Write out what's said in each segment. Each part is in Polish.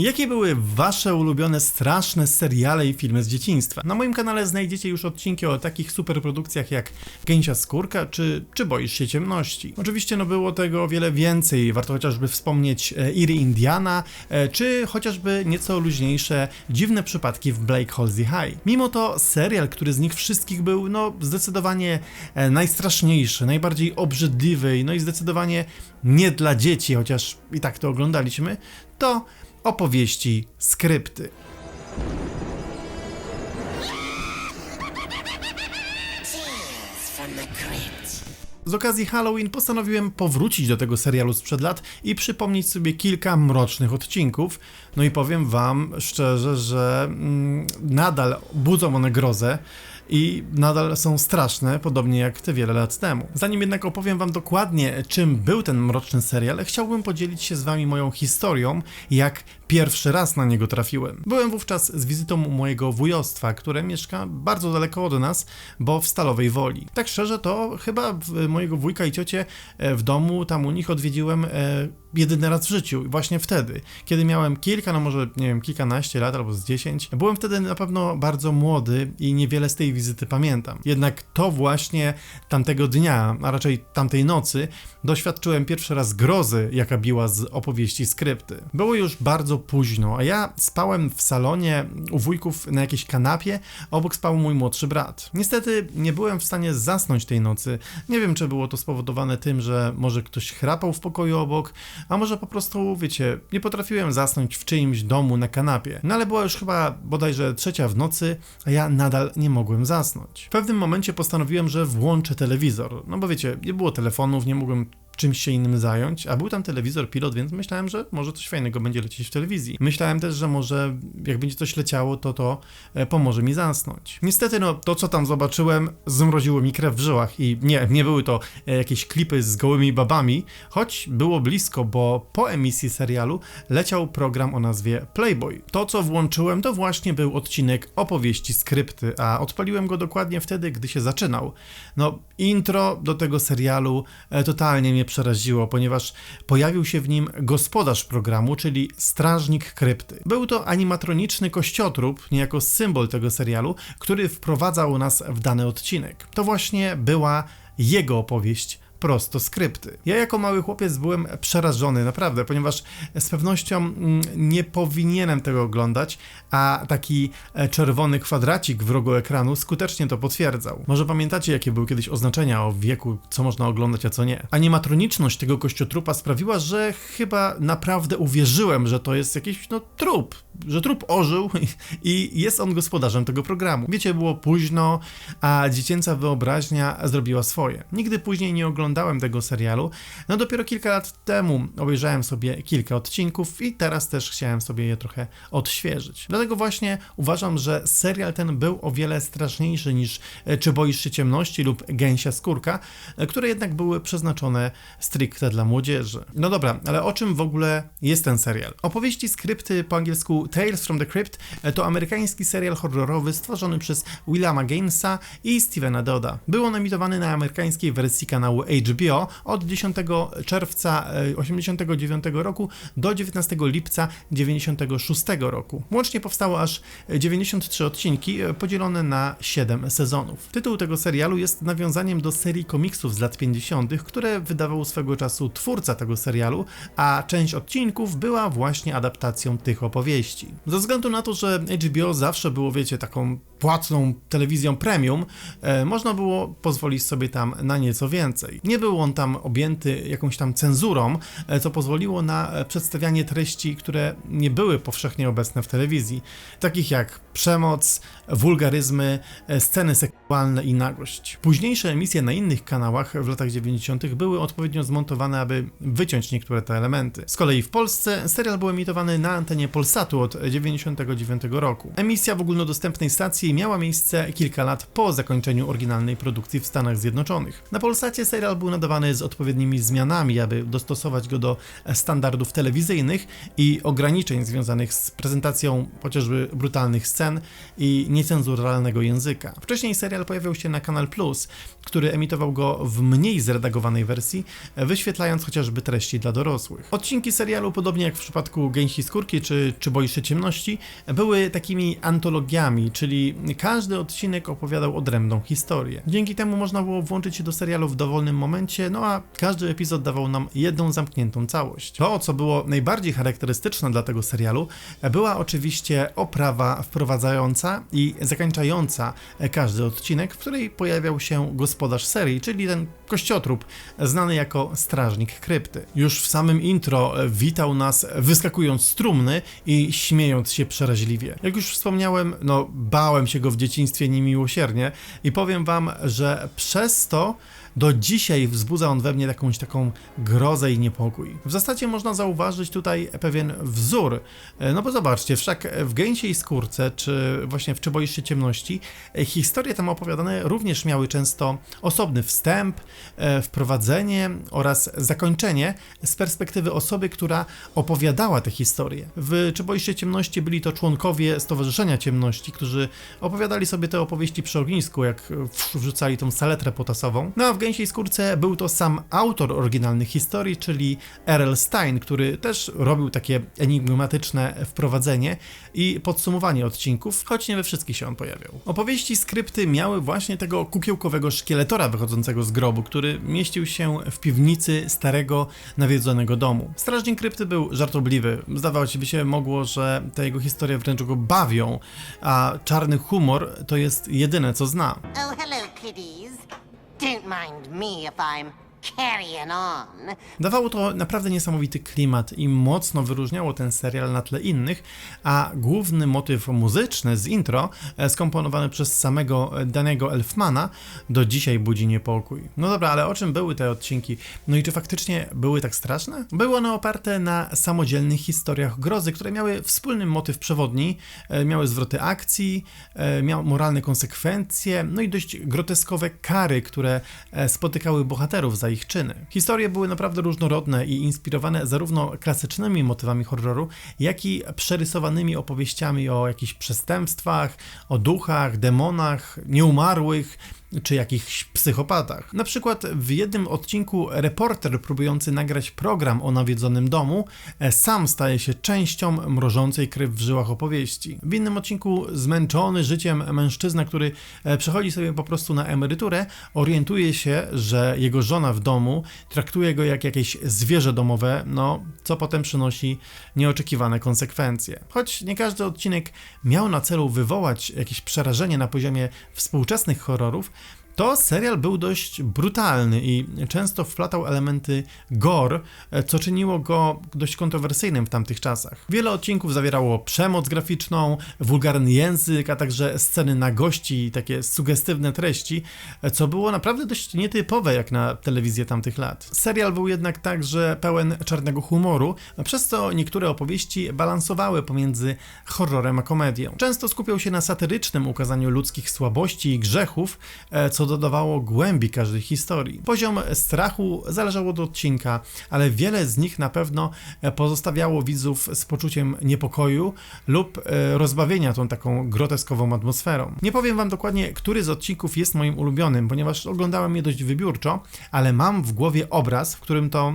Jakie były wasze ulubione straszne seriale i filmy z dzieciństwa? Na moim kanale znajdziecie już odcinki o takich superprodukcjach jak Gęsia Skórka czy, czy Boisz się ciemności. Oczywiście no było tego o wiele więcej, warto chociażby wspomnieć e, Iry Indiana, e, czy chociażby nieco luźniejsze Dziwne przypadki w Blake Halsey High. Mimo to serial, który z nich wszystkich był no zdecydowanie e, najstraszniejszy, najbardziej obrzydliwy, no i zdecydowanie nie dla dzieci, chociaż i tak to oglądaliśmy, to opowieści, skrypty. Z okazji Halloween postanowiłem powrócić do tego serialu sprzed lat i przypomnieć sobie kilka mrocznych odcinków. No i powiem wam szczerze, że mm, nadal budzą one grozę i nadal są straszne, podobnie jak te wiele lat temu. Zanim jednak opowiem wam dokładnie, czym był ten mroczny serial, chciałbym podzielić się z wami moją historią, jak pierwszy raz na niego trafiłem. Byłem wówczas z wizytą u mojego wujostwa, które mieszka bardzo daleko od nas, bo w Stalowej Woli. Tak szczerze, to chyba mojego wujka i ciocię e, w domu, tam u nich odwiedziłem e, jedyny raz w życiu, właśnie wtedy, kiedy miałem kilka, no może nie wiem, kilkanaście lat albo z dziesięć. Byłem wtedy na pewno bardzo młody i niewiele z tej wizyty pamiętam. Jednak to właśnie tamtego dnia, a raczej tamtej nocy, doświadczyłem pierwszy raz grozy, jaka biła z opowieści skrypty. Było już bardzo późno, a ja spałem w salonie u wujków na jakiejś kanapie, obok spał mój młodszy brat. Niestety nie byłem w stanie zasnąć tej nocy. Nie wiem, czy było to spowodowane tym, że może ktoś chrapał w pokoju obok, a może po prostu, wiecie, nie potrafiłem zasnąć w czyimś domu na kanapie. No ale była już chyba bodajże trzecia w nocy, a ja nadal nie mogłem zasnąć. W pewnym momencie postanowiłem, że włączę telewizor. No bo wiecie, nie było telefonów, nie mogłem czymś się innym zająć, a był tam telewizor pilot, więc myślałem, że może coś fajnego będzie lecieć w telewizji. Myślałem też, że może jak będzie coś leciało, to to e, pomoże mi zasnąć. Niestety, no to co tam zobaczyłem, zmroziło mi krew w żyłach i nie, nie były to e, jakieś klipy z gołymi babami, choć było blisko, bo po emisji serialu leciał program o nazwie Playboy. To co włączyłem, to właśnie był odcinek opowieści skrypty, a odpaliłem go dokładnie wtedy, gdy się zaczynał. No, intro do tego serialu e, totalnie mnie przeraziło, ponieważ pojawił się w nim gospodarz programu, czyli strażnik krypty. Był to animatroniczny kościotrup, niejako symbol tego serialu, który wprowadzał nas w dany odcinek. To właśnie była jego opowieść prosto skrypty. Ja jako mały chłopiec byłem przerażony, naprawdę, ponieważ z pewnością mm, nie powinienem tego oglądać, a taki e, czerwony kwadracik w rogu ekranu skutecznie to potwierdzał. Może pamiętacie, jakie były kiedyś oznaczenia o wieku, co można oglądać, a co nie. Animatroniczność tego kościotrupa sprawiła, że chyba naprawdę uwierzyłem, że to jest jakiś, no, trup, że trup ożył i jest on gospodarzem tego programu. Wiecie, było późno, a dziecięca wyobraźnia zrobiła swoje. Nigdy później nie oglądałem tego serialu, no dopiero kilka lat temu obejrzałem sobie kilka odcinków i teraz też chciałem sobie je trochę odświeżyć. Dlatego właśnie uważam, że serial ten był o wiele straszniejszy niż e, Czy boisz się ciemności lub Gęsia skórka, e, które jednak były przeznaczone stricte dla młodzieży. No dobra, ale o czym w ogóle jest ten serial? Opowieści skrypty po angielsku Tales from the Crypt e, to amerykański serial horrorowy stworzony przez Willama Gamesa i Stevena Doda. Był on emitowany na amerykańskiej wersji kanału HBO od 10 czerwca e, 89 roku do 19 lipca 96 roku. Łącznie powstało aż 93 odcinki e, podzielone na 7 sezonów. Tytuł tego serialu jest nawiązaniem do serii komiksów z lat 50., które wydawał swego czasu twórca tego serialu, a część odcinków była właśnie adaptacją tych opowieści. Ze względu na to, że HBO zawsze było, wiecie, taką płatną telewizją premium, e, można było pozwolić sobie tam na nieco więcej. Nie był on tam objęty jakąś tam cenzurą, e, co pozwoliło na e, przedstawianie treści, które nie były powszechnie obecne w telewizji, takich jak przemoc, wulgaryzmy, e, sceny seksualne i nagość. Późniejsze emisje na innych kanałach w latach 90. były odpowiednio zmontowane, aby wyciąć niektóre te elementy. Z kolei w Polsce serial był emitowany na antenie Polsatu od od 1999 roku. Emisja w ogólnodostępnej stacji miała miejsce kilka lat po zakończeniu oryginalnej produkcji w Stanach Zjednoczonych. Na Polsacie serial był nadawany z odpowiednimi zmianami, aby dostosować go do standardów telewizyjnych i ograniczeń związanych z prezentacją chociażby brutalnych scen i niecenzuralnego języka. Wcześniej serial pojawiał się na Kanal Plus, który emitował go w mniej zredagowanej wersji, wyświetlając chociażby treści dla dorosłych. Odcinki serialu, podobnie jak w przypadku Gęsi Skórki czy, czy Boisz się ciemności, były takimi antologiami, czyli każdy odcinek opowiadał odrębną historię. Dzięki temu można było włączyć się do serialu w dowolnym momencie, no a każdy epizod dawał nam jedną zamkniętą całość. To, co było najbardziej charakterystyczne dla tego serialu, była oczywiście oprawa wprowadzająca i zakończająca każdy odcinek, w której pojawiał się gospodarz serii, czyli ten kościotrup, znany jako strażnik krypty. Już w samym intro witał nas wyskakując z trumny i śmiejąc się przeraźliwie. Jak już wspomniałem, no bałem się go w dzieciństwie niemiłosiernie i powiem wam, że przez to do dzisiaj wzbudza on we mnie jakąś taką grozę i niepokój. W zasadzie można zauważyć tutaj pewien wzór, no bo zobaczcie, wszak w Gęsie i Skórce, czy właśnie w Czy boisz się ciemności, historie tam opowiadane również miały często osobny wstęp, e, wprowadzenie oraz zakończenie z perspektywy osoby, która opowiadała te historie. W Czy boisz się ciemności byli to członkowie Stowarzyszenia Ciemności, którzy opowiadali sobie te opowieści przy ognisku, jak wrzucali tą saletrę potasową. No a w Gęsiej Skórce był to sam autor oryginalnych historii, czyli R.L. Stein, który też robił takie enigmatyczne wprowadzenie i podsumowanie odcinków, choć nie we wszystkich się on pojawiał. Opowieści skrypty miały właśnie tego kukiełkowego szkieletora wychodzącego z grobu, który mieścił się w piwnicy starego, nawiedzonego domu. Strażnik krypty był żartobliwy. Zdawało się by się mogło, że te jego historie wręcz go bawią, a czarny humor to jest jedyne, co zna. Oh, hello, kiddies. Don't mind me if I'm Dawało to naprawdę niesamowity klimat i mocno wyróżniało ten serial na tle innych, a główny motyw muzyczny z intro, e, skomponowany przez samego Danego Elfmana, do dzisiaj budzi niepokój. No dobra, ale o czym były te odcinki? No i czy faktycznie były tak straszne? Były one oparte na samodzielnych historiach grozy, które miały wspólny motyw przewodni, e, miały zwroty akcji, e, miały moralne konsekwencje, no i dość groteskowe kary, które spotykały bohaterów za ich czyny. Historie były naprawdę różnorodne i inspirowane zarówno klasycznymi motywami horroru, jak i przerysowanymi opowieściami o jakichś przestępstwach, o duchach, demonach, nieumarłych czy jakichś psychopatach. Na przykład w jednym odcinku reporter próbujący nagrać program o nawiedzonym domu e, sam staje się częścią mrożącej krew w żyłach opowieści. W innym odcinku zmęczony życiem mężczyzna, który e, przechodzi sobie po prostu na emeryturę, orientuje się, że jego żona w domu traktuje go jak jakieś zwierzę domowe, no co potem przynosi nieoczekiwane konsekwencje. Choć nie każdy odcinek miał na celu wywołać jakieś przerażenie na poziomie współczesnych horrorów, to serial był dość brutalny i często wplatał elementy gore, co czyniło go dość kontrowersyjnym w tamtych czasach. Wiele odcinków zawierało przemoc graficzną, wulgarny język, a także sceny nagości i takie sugestywne treści, co było naprawdę dość nietypowe jak na telewizję tamtych lat. Serial był jednak także pełen czarnego humoru, przez co niektóre opowieści balansowały pomiędzy horrorem a komedią. Często skupiał się na satyrycznym ukazaniu ludzkich słabości i grzechów, co dodawało głębi każdej historii. Poziom strachu zależał od odcinka, ale wiele z nich na pewno pozostawiało widzów z poczuciem niepokoju lub e, rozbawienia tą taką groteskową atmosferą. Nie powiem wam dokładnie, który z odcinków jest moim ulubionym, ponieważ oglądałem je dość wybiórczo, ale mam w głowie obraz, w którym to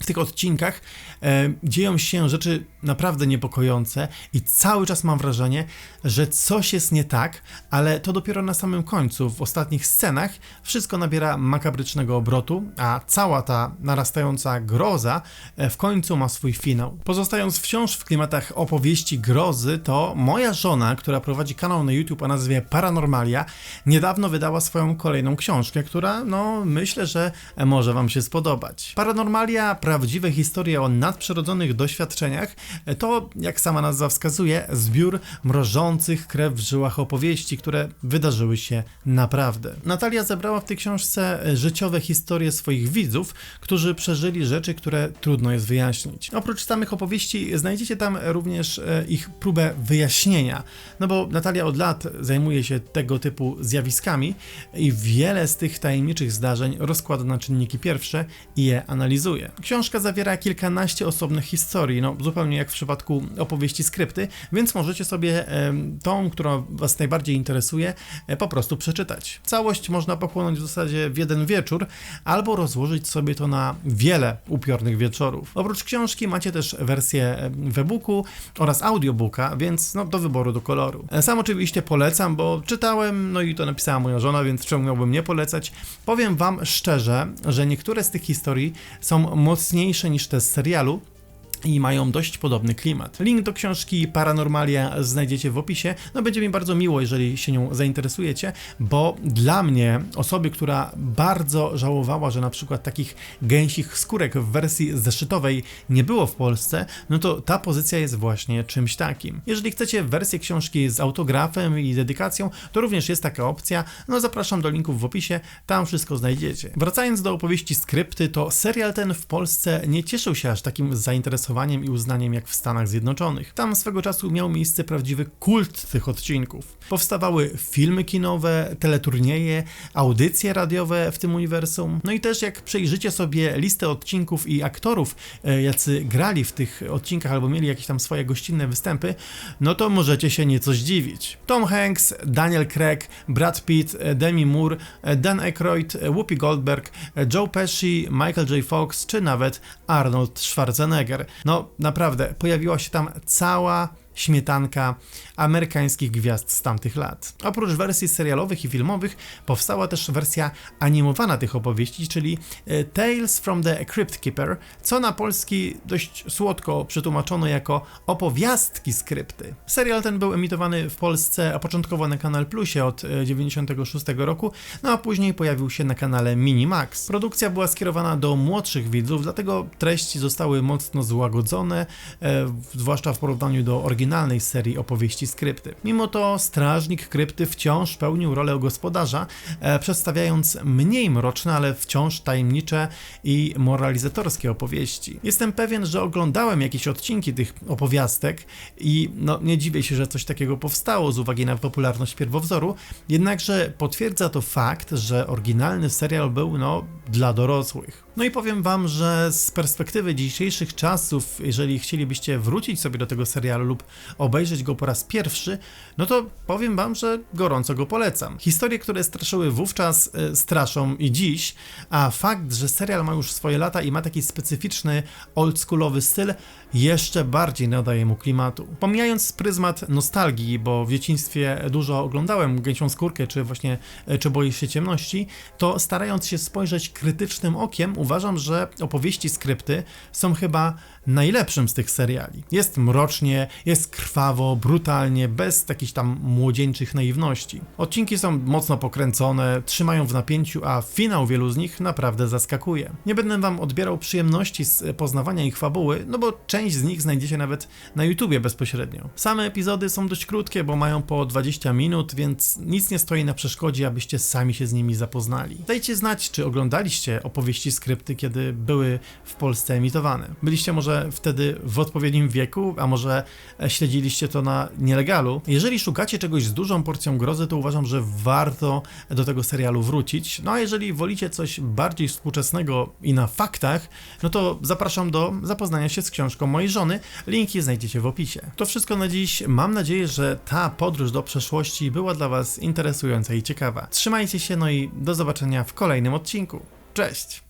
w tych odcinkach e, dzieją się rzeczy naprawdę niepokojące i cały czas mam wrażenie, że coś jest nie tak, ale to dopiero na samym końcu, w ostatnich scenach, wszystko nabiera makabrycznego obrotu, a cała ta narastająca groza e, w końcu ma swój finał. Pozostając wciąż w klimatach opowieści grozy, to moja żona, która prowadzi kanał na YouTube o nazwie Paranormalia, niedawno wydała swoją kolejną książkę, która, no, myślę, że może Wam się spodobać. Paranormalia prawdziwe historie o nadprzyrodzonych doświadczeniach To, jak sama nazwa wskazuje, zbiór mrożących krew w żyłach opowieści, które wydarzyły się naprawdę. Natalia zebrała w tej książce życiowe historie swoich widzów, którzy przeżyli rzeczy, które trudno jest wyjaśnić. Oprócz samych opowieści znajdziecie tam również e, ich próbę wyjaśnienia, no bo Natalia od lat zajmuje się tego typu zjawiskami i wiele z tych tajemniczych zdarzeń rozkłada na czynniki pierwsze i je analizuje. Książka zawiera kilkanaście osobnych historii, no zupełnie jak w przypadku opowieści skrypty, więc możecie sobie tą, która Was najbardziej interesuje, e, po prostu przeczytać. Całość można pochłonąć w zasadzie w jeden wieczór, albo rozłożyć sobie to na wiele upiornych wieczorów. Oprócz książki macie też wersję w e-booku oraz audiobooka, więc no do wyboru, do koloru. E, Sam oczywiście polecam, bo czytałem, no i to napisała moja żona, więc czemu miałbym nie polecać? Powiem Wam szczerze, że niektóre z tych historii są mocniejsze niż te z serialu, i mają dość podobny klimat. Link do książki Paranormalia znajdziecie w opisie. No będzie mi bardzo miło, jeżeli się nią zainteresujecie, bo dla mnie, osoby, która bardzo żałowała, że na przykład takich gęsich skórek w wersji zeszytowej nie było w Polsce, no to ta pozycja jest właśnie czymś takim. Jeżeli chcecie wersję książki z autografem i dedykacją, to również jest taka opcja. No zapraszam do linków w opisie, tam wszystko znajdziecie. Wracając do opowieści skrypty, to serial ten w Polsce nie cieszył się aż takim zainteresowaniem i uznaniem jak w Stanach Zjednoczonych. Tam swego czasu miał miejsce prawdziwy kult tych odcinków. Powstawały filmy kinowe, teleturnieje, audycje radiowe w tym uniwersum. No i też jak przejrzycie sobie listę odcinków i aktorów, e, jacy grali w tych odcinkach albo mieli jakieś tam swoje gościnne występy, no to możecie się nieco zdziwić. Tom Hanks, Daniel Craig, Brad Pitt, e, Demi Moore, e, Dan Aykroyd, Whoopi Goldberg, Joe Pesci, Michael J. Fox czy nawet Arnold Schwarzenegger. No naprawdę, pojawiła się tam cała śmietanka amerykańskich gwiazd z tamtych lat. Oprócz wersji serialowych i filmowych powstała też wersja animowana tych opowieści, czyli e, Tales from the Crypt Keeper, co na polski dość słodko przetłumaczono jako opowiastki skrypty. Serial ten był emitowany w Polsce, a początkowo na Kanal Plusie od e, 96 roku, no a później pojawił się na kanale Minimax. Produkcja była skierowana do młodszych widzów, dlatego treści zostały mocno złagodzone, e, zwłaszcza w porównaniu do oryginalnej serii opowieści skrypty. Mimo to strażnik krypty wciąż pełnił rolę gospodarza, e, przedstawiając mniej mroczne, ale wciąż tajemnicze i moralizatorskie opowieści. Jestem pewien, że oglądałem jakieś odcinki tych opowiastek i no, nie dziwię się, że coś takiego powstało z uwagi na popularność pierwowzoru, jednakże potwierdza to fakt, że oryginalny serial był no, dla dorosłych. No i powiem wam, że z perspektywy dzisiejszych czasów, jeżeli chcielibyście wrócić sobie do tego serialu lub obejrzeć go po raz pierwszy, no to powiem wam, że gorąco go polecam. Historie, które straszyły wówczas, e, straszą i dziś, a fakt, że serial ma już swoje lata i ma taki specyficzny, oldschoolowy styl, jeszcze bardziej nadaje mu klimatu. Pomijając pryzmat nostalgii, bo w dzieciństwie dużo oglądałem Gęsią Skórkę, czy właśnie e, Czy boisz się ciemności, to starając się spojrzeć krytycznym okiem, uważam, że opowieści skrypty są chyba najlepszym z tych seriali. Jest mrocznie, jest krwawo, brutalnie, bez jakichś tam młodzieńczych naiwności. Odcinki są mocno pokręcone, trzymają w napięciu, a finał wielu z nich naprawdę zaskakuje. Nie będę wam odbierał przyjemności z poznawania ich fabuły, no bo część z nich znajdziecie nawet na YouTubie bezpośrednio. Same epizody są dość krótkie, bo mają po 20 minut, więc nic nie stoi na przeszkodzie, abyście sami się z nimi zapoznali. Dajcie znać, czy oglądaliście opowieści skrypty, kiedy były w Polsce emitowane. Byliście może wtedy w odpowiednim wieku, a może śledziliście to na nielegalu. Jeżeli szukacie czegoś z dużą porcją grozy, to uważam, że warto do tego serialu wrócić. No a jeżeli wolicie coś bardziej współczesnego i na faktach, no to zapraszam do zapoznania się z książką mojej żony. Linki znajdziecie w opisie. To wszystko na dziś. Mam nadzieję, że ta podróż do przeszłości była dla Was interesująca i ciekawa. Trzymajcie się, no i do zobaczenia w kolejnym odcinku. Cześć!